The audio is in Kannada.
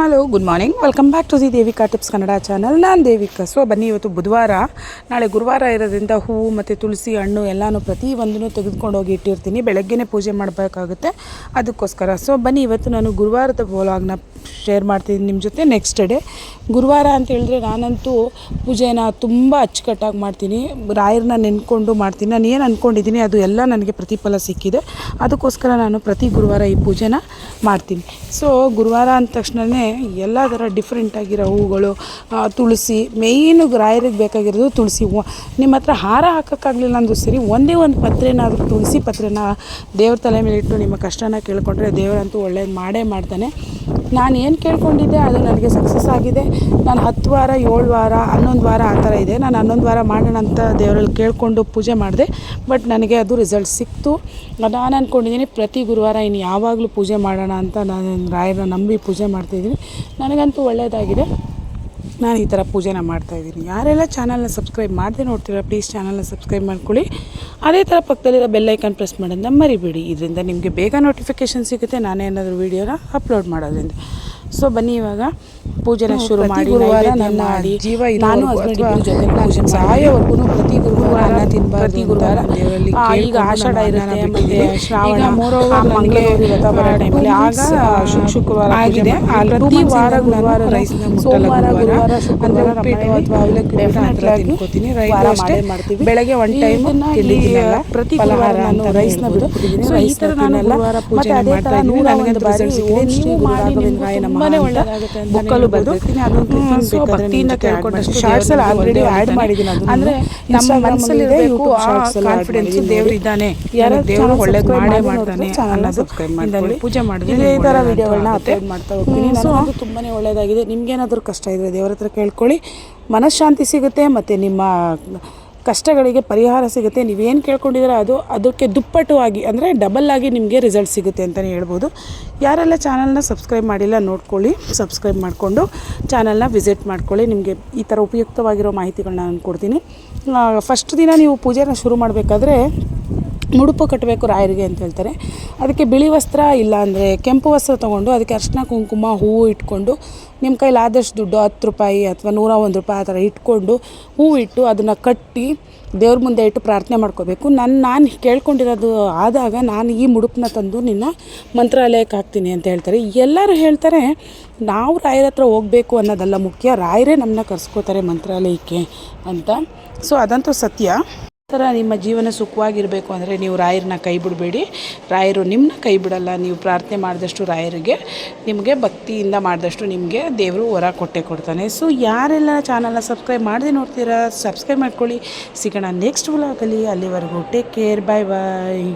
Hello good morning welcome back to the Devika tips Kannada channel ನಾನು ದೇವಿಕಾ. ಸೊ ಬನ್ನಿ ಇವತ್ತು ಬುಧವಾರ. ನಾಳೆ ಗುರುವಾರ ಇರೋದ್ರಿಂದ ಹೂವು ಮತ್ತು ತುಳಸಿ ಹಣ್ಣು ಎಲ್ಲನೂ ಪ್ರತಿಯೊಂದನ್ನು ತೆಗೆದುಕೊಂಡು ಹೋಗಿ ಇಟ್ಟಿರ್ತೀನಿ. ಬೆಳಗ್ಗೆನೇ ಪೂಜೆ ಮಾಡಬೇಕಾಗುತ್ತೆ. ಅದಕ್ಕೋಸ್ಕರ. ಸೊ ಬನ್ನಿ ಇವತ್ತು ನಾನು ಗುರುವಾರದ ವ್ಲಾಗ್ನ ಶೇರ್ ಮಾಡ್ತೀನಿ ನಿಮ್ಮ ಜೊತೆ ನೆಕ್ಸ್ಟ್ ಡೇ ಗುರುವಾರ ಅಂತ ಹೇಳಿದ್ರೆ ನಾನಂತೂ ಪೂಜೆನ ತುಂಬ ಅಚ್ಚುಕಟ್ಟಾಗಿ ಮಾಡ್ತೀನಿ. ರಾಯರನ್ನ ನೆನ್ಕೊಂಡು ಮಾಡ್ತೀನಿ. ನಾನು ಏನು ಅಂದ್ಕೊಂಡಿದ್ದೀನಿ ಅದು ಎಲ್ಲ ನನಗೆ ಪ್ರತಿಫಲ ಸಿಕ್ಕಿದೆ. ಅದಕ್ಕೋಸ್ಕರ ನಾನು ಪ್ರತಿ ಗುರುವಾರ ಈ ಪೂಜೆನ ಮಾಡ್ತೀನಿ. ಸೊ ಗುರುವಾರ ಅಂದ ತಕ್ಷಣವೇ ಎಲ್ಲ ಥರ ಡಿಫ್ರೆಂಟ್ ಆಗಿರೋ ಹೂಗಳು ತುಳಸಿ ಮೇಯ್ನು ರಾಯರಿಗೆ ಬೇಕಾಗಿರೋದು ತುಳಸಿ ಹೂವು. ನಿಮ್ಮ ಹತ್ರ ಹಾರ ಹಾಕೋಕ್ಕಾಗಲಿಲ್ಲ ಅಂದರೂ ಸರಿ, ಒಂದೇ ಒಂದು ಪತ್ರೆನಾದರೂ ತುಳಸಿ ಪತ್ರೆನ ದೇವ್ರ ತಲೆ ಮೇಲೆ ಇಟ್ಟು ನಿಮ್ಮ ಕಷ್ಟನ ಕೇಳ್ಕೊಂಡ್ರೆ ದೇವರಂತೂ ಒಳ್ಳೇದು ಮಾಡೇ ಮಾಡ್ತಾನೆ. ನಾನು ಏನು ಕೇಳ್ಕೊಂಡಿದ್ದೆ ಅದು ನನಗೆ ಸಕ್ಸಸ್ ಆಗಿದೆ. ನಾನು ಹತ್ತು ವಾರ, ಏಳು ವಾರ, ಹನ್ನೊಂದು ವಾರ ಆ ಥರ ಇದೆ. ನಾನು ಹನ್ನೊಂದು ವಾರ ಮಾಡೋಣ ಅಂತ ದೇವರಲ್ಲಿ ಕೇಳಿಕೊಂಡು ಪೂಜೆ ಮಾಡಿದೆ. ಬಟ್ ನನಗೆ ಅದು ರಿಸಲ್ಟ್ ಸಿಕ್ತು. ನಾನು ಅಂದ್ಕೊಂಡಿದ್ದೀನಿ ಪ್ರತಿ ಗುರುವಾರ ಇನ್ನು ಯಾವಾಗಲೂ ಪೂಜೆ ಮಾಡೋಣ ಅಂತ ನಾನು ರಾಯರ ನಂಬಿ ಪೂಜೆ ಮಾಡ್ತಿದ್ದೀನಿ ನನಗಂತೂ ಒಳ್ಳೆಯದಾಗಿದೆ. ನಾನು ಈ ಥರ ಪೂಜೆನ ಮಾಡ್ತಾಯಿದ್ದೀನಿ ಯಾರೆಲ್ಲ ಚಾನಲ್ನ ಸಬ್ಸ್ಕ್ರೈಬ್ ಮಾಡದೆ ನೋಡ್ತೀರಾ ಪ್ಲೀಸ್ ಚಾನಲ್ನ ಸಬ್ಸ್ಕ್ರೈಬ್ ಮಾಡ್ಕೊಳ್ಳಿ. ಅದೇ ಥರ ಪಕ್ಕದಲ್ಲಿರೋ ಬೆಲ್ಲೈಕನ್ ಪ್ರೆಸ್ ಮಾಡೋದನ್ನ ಮರಿಬೇಡಿ. ಇದರಿಂದ ನಿಮಗೆ ಬೇಗ ನೋಟಿಫಿಕೇಷನ್ ಸಿಗುತ್ತೆ. ನಾನೇನಾದರೂ ವೀಡಿಯೋನ ಅಪ್ಲೋಡ್ ಮಾಡೋದ್ರಿಂದ. ಸೊ ಬನ್ನಿ ಇವಾಗ ಪೂಜೆನ ಶುರು ಮಾಡಿ ನನ್ನ ಮಾಡಿ. ಜೀವ ನಾನು ಜೊತೆ ಪೂಜೆ ಸಾಯೋವರೆಗೂ ಪ್ರತಿ ಗುರುವಾರ ಪ್ರತಿ ಗುರುವಾರ ಈಗ ಆಷಾಢ ಇರುತ್ತೆ ಮತ್ತೆ ಶ್ರಾವಣ. ಈಗ ಮಂಗಳೂರು ವ್ರತ ಬರೋ ಟೈಮಲ್ಲಿ ಆಗ ಶುಕ್ರವಾರ ಆಗಿದೆ. ಪ್ರತಿ ವಾರ ಗುರುವಾರ ರೈಸ್ನ ಸೋಮವಾರ ಗುರುವಾರ. ಶುಕ್ರವಾರ ಉಪ್ಪಿಟ್ಟು ಅಥವಾ ಅವಲಕ್ಕಿ ತಿನ್ಕೋತೀನಿ. ರೈಸ್ ಅಷ್ಟೇ ಮಾಡ್ತೀವಿ. ಬೆಳಗ್ಗೆ ಒನ್ ಟೈಮ್ ತಿಂಡಿ ಇಲ್ಲಿ ಪ್ರತಿ ಫಲಹಾರ ಗುರುವಾರ ನಾನು ರೈಸ್ನ ಬಿಡು ಸೊ ಈ ಥರ ನಾನು. ಗುರುವಾರ ಪೂಜೆ ಮಾಡ್ತಾ ಇದ್ದೀನಿ. ನನಗೆ ಶ್ರೀ ಗುರು ತುಂಬಾನೇ ಒಳ್ಳೆಯದಾಗುತ್ತೆ ಅಂತ ಬುಕ್ಕಲ್ಲೂ ಬರ್ದಿರ್ತೀನಿ. ಅದೊಂದು ಹ್ಮ್, ಬೇಕಾದ್ರೆ ಭಕ್ತಿಯಿಂದ ನಿಮ್ಗೆ add ಕೇಳ್ಕೊಂಡಷ್ಟು ಮಾಡಿ. ಅಲ್ಲಿ already add ಮಾಡಿದ್ದೀನಿ ಅದನ್ನ. ಅಂದ್ರೆ ನಮ್ಮ ಮನಸ್ಸಲ್ಲಿ ಕಾನ್ಫಿಡೆನ್ಸ್. ದೇವ್ರು ಇದ್ದಾನೆ ಯಾರು ದೇವರು ಒಳ್ಳೇದು ಮಾಡೇ ಮಾಡ್ತಾನೆ ಅನ್ನೋದು. ಪೂಜೆ ಮಾಡಿದ್ರೆ ನಿಮ್ಗೆ ಥರ ವಿಡಿಯೋಗಳನ್ನ ಅಪ್ಲೋಡ್ ಮಾಡ್ತಾ ಹೋಗ್ತೀನಿ ಸೊ ತುಂಬಾನೇ ಒಳ್ಳೆಯದಾಗಿದೆ ನಿಮ್ಗೇನಾದರೂ ಕಷ್ಟ ಇದ್ರೆ ದೇವ್ರ ಹತ್ರ ಕೇಳ್ಕೊಳ್ಳಿ ಮನಃಶಾಂತಿ ಸಿಗುತ್ತೆ ಮತ್ತೆ ನಿಮ್ಮ ಕಷ್ಟಗಳಿಗೆ ಪರಿಹಾರ ಸಿಗುತ್ತೆ. ನೀವೇನು ಕೇಳ್ಕೊಂಡಿದ್ದೀರ ಅದು, ಅದಕ್ಕೆ ದುಪ್ಪಟ್ಟು ಆಗಿ ಅಂದರೆ ಡಬಲ್ ಆಗಿ ನಿಮಗೆ ರಿಸಲ್ಟ್ ಸಿಗುತ್ತೆ ಅಂತಲೇ ಹೇಳ್ಬೋದು. ಯಾರೆಲ್ಲ ಚಾನಲ್ನ ಸಬ್ಸ್ಕ್ರೈಬ್ ಮಾಡಿಲ್ಲ ನೋಡ್ಕೊಳ್ಳಿ ಸಬ್ಸ್ಕ್ರೈಬ್ ಮಾಡಿಕೊಂಡು ಚಾನಲ್ನ ವಿಸಿಟ್ ಮಾಡ್ಕೊಳ್ಳಿ. ನಿಮಗೆ ಈ ಥರ ಉಪಯುಕ್ತವಾಗಿರೋ ಮಾಹಿತಿಗಳನ್ನ ನಾನು ಕೊಡ್ತೀನಿ. ಫಸ್ಟ್ ದಿನ ನೀವು ಪೂಜೆನ ಶುರು ಮಾಡಬೇಕಾದ್ರೆ ಮುಡುಪು ಕಟ್ಟಬೇಕು ರಾಯರಿಗೆ ಅಂತ ಹೇಳ್ತಾರೆ. ಅದಕ್ಕೆ ಬಿಳಿ ವಸ್ತ್ರ ಇಲ್ಲ ಅಂದರೆ ಕೆಂಪು ವಸ್ತ್ರ ತೊಗೊಂಡು ಅದಕ್ಕೆ ಅರ್ಶಿನ, ಕುಂಕುಮ, ಹೂವು ಇಟ್ಕೊಂಡು ನಿಮ್ಮ ಕೈಲಿ ಆದಷ್ಟು ದುಡ್ಡು ಹತ್ತು ರೂಪಾಯಿ ಅಥವಾ ನೂರ ಒಂದು ರೂಪಾಯಿ ಆ ಥರ ಇಟ್ಕೊಂಡು ಹೂವು ಇಟ್ಟು ಅದನ್ನು ಕಟ್ಟಿ ದೇವ್ರ ಮುಂದೆ ಇಟ್ಟು ಪ್ರಾರ್ಥನೆ ಮಾಡ್ಕೋಬೇಕು. ನನ್ನ ನಾನು ಕೇಳ್ಕೊಂಡಿರೋದು ಆದಾಗ ನಾನು ಈ ಮುಡುಪನ್ನ ತಂದು ನಿನ್ನ ಮಂತ್ರಾಲಯಕ್ಕೆ ಹಾಕ್ತೀನಿ ಅಂತ ಹೇಳ್ತಾರೆ. ಎಲ್ಲರೂ ಹೇಳ್ತಾರೆ, ನಾವು ರಾಯರ ಹತ್ರ ಹೋಗಬೇಕು ಅನ್ನೋದಲ್ಲ ಮುಖ್ಯ. ರಾಯರೇ ನಮ್ಮನ್ನ ಕರ್ಸ್ಕೋತಾರೆ ಮಂತ್ರಾಲಯಕ್ಕೆ ಅಂತ. ಸೊ ಅದಂತೂ ಸತ್ಯ. ಥರ ನಿಮ್ಮ ಜೀವನ ಸುಖವಾಗಿರಬೇಕು ಅಂದರೆ ನೀವು ರಾಯರನ್ನ ಕೈ ಬಿಡಬೇಡಿ. ರಾಯರು ನಿಮ್ಮನ್ನ ಕೈ ಬಿಡಲ್ಲ. ನೀವು ಪ್ರಾರ್ಥನೆ ಮಾಡಿದಷ್ಟು ರಾಯರಿಗೆ, ನಿಮಗೆ ಭಕ್ತಿಯಿಂದ ಮಾಡಿದಷ್ಟು ನಿಮಗೆ ದೇವರು ಹೊರ ಕೊಟ್ಟೆ ಕೊಡ್ತಾನೆ. ಸೊ ಯಾರೆಲ್ಲ ಚಾನಲ್ನ ಸಬ್ಸ್ಕ್ರೈಬ್ ಮಾಡದೆ ನೋಡ್ತೀರಾ ಸಬ್ಸ್ಕ್ರೈಬ್ ಮಾಡ್ಕೊಳ್ಳಿ. ಸಿಗೋಣ ನೆಕ್ಸ್ಟ್ ವ್ಲಾಗಲ್ಲಿ ಅಲ್ಲಿವರೆಗೂ ಟೇಕ್ ಕೇರ್ ಬಾಯ್ ಬಾಯ್